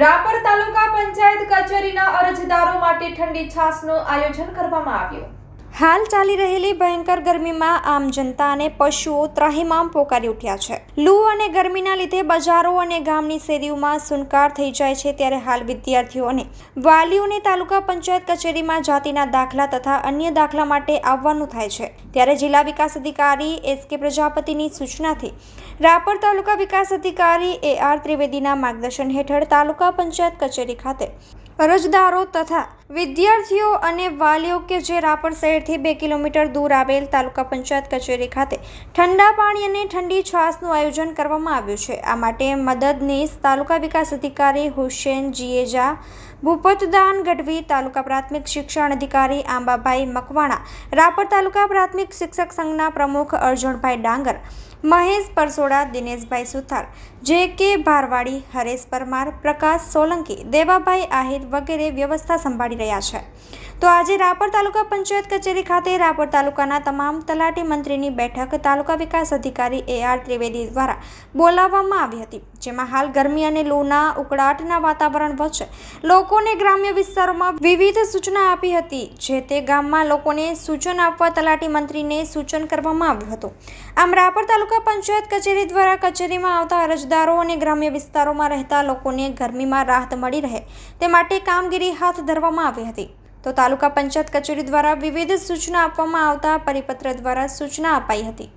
રાપર તાલુકા પંચાયત કચેરીના અરજદારો માટે ઠંડી છાસનું આયોજન કરવામાં આવ્યું. હાલ ચાલી રહેલી ભયંકર ગરમીમાં આમ જનતા અને પશુઓ ત્રાહિમામ પોકારી ઉઠ્યા છે. લૂ અને ગરમીના લીધે બજારો અને ગામની શેરીઓમાં સુનકાર થઈ જાય છે ત્યારે હાલ વિદ્યાર્થીઓ અને વાલીઓને તાલુકા પંચાયત કચેરીમાં જાતિના દાખલા તથા અન્ય દાખલા માટે આવવાનું થાય છે. ત્યારે જિલ્લા વિકાસ અધિકારી એસ કે પ્રજાપતિની સૂચનાથી રાપર તાલુકા વિકાસ અધિકારી એ આર ત્રિવેદીના માર્ગદર્શન હેઠળ તાલુકા પંચાયત કચેરી ખાતે અરજદારો તથા વિદ્યાર્થીઓ અને વાલીઓ કે જે રાપર શહેરથી બે કિલોમીટર દૂર આવેલ તાલુકા પંચાયત કચેરી ખાતે ઠંડા પાણી અને ઠંડી છાશનું આયોજન કરવામાં આવ્યું છે. આ માટે મદદનીશ તાલુકા વિકાસ અધિકારી હુસેન જીએજા, ભૂપતદાન ગઢવી, તાલુકા પ્રાથમિક શિક્ષણ અધિકારી આંબાભાઈ મકવાણા, રાપર તાલુકા પ્રાથમિક શિક્ષક સંઘના પ્રમુખ અર્જુનભાઈ ડાંગર, મહેશ પરસોડા, દિનેશભાઈ સુથાર, જે કે ભારવાડી, હરેશ પરમાર, પ્રકાશ સોલંકી, દેવાભાઈ આહિર વગેરે વ્યવસ્થા સંભાળી રહ્યા છે. તો આજે રાપર તાલુકા પંચાયત કચેરી ખાતે રાપર તાલુકાના તમામ તલાટી મંત્રીની બેઠક તાલુકા વિકાસ અધિકારી એ આર ત્રિવેદી દ્વારા બોલાવવામાં આવી હતી. જેમાં હાલ ગરમી અને લૂના ઉકળાટના વાતાવરણ વચ્ચે લોકોને ગ્રામ્ય વિસ્તારોમાં વિવિધ સૂચના આપી હતી, જે તે ગામમાં લોકોને સૂચન આપવા તલાટી મંત્રીને સૂચન કરવામાં આવ્યું હતું. આમ રાપર તાલુકા પંચાયત કચેરી દ્વારા કચેરીમાં આવતા અરજદારો અને ગ્રામ્ય વિસ્તારોમાં રહેતા લોકોને ગરમીમાં રાહત મળી રહે તે માટે કામગીરી હાથ ધરવામાં આવી હતી. તો તાલુકા પંચાયત કચેરી દ્વારા વિવિધ સૂચના આપવામાં આવતા પરિપત્ર દ્વારા સૂચના અપાઈ હતી.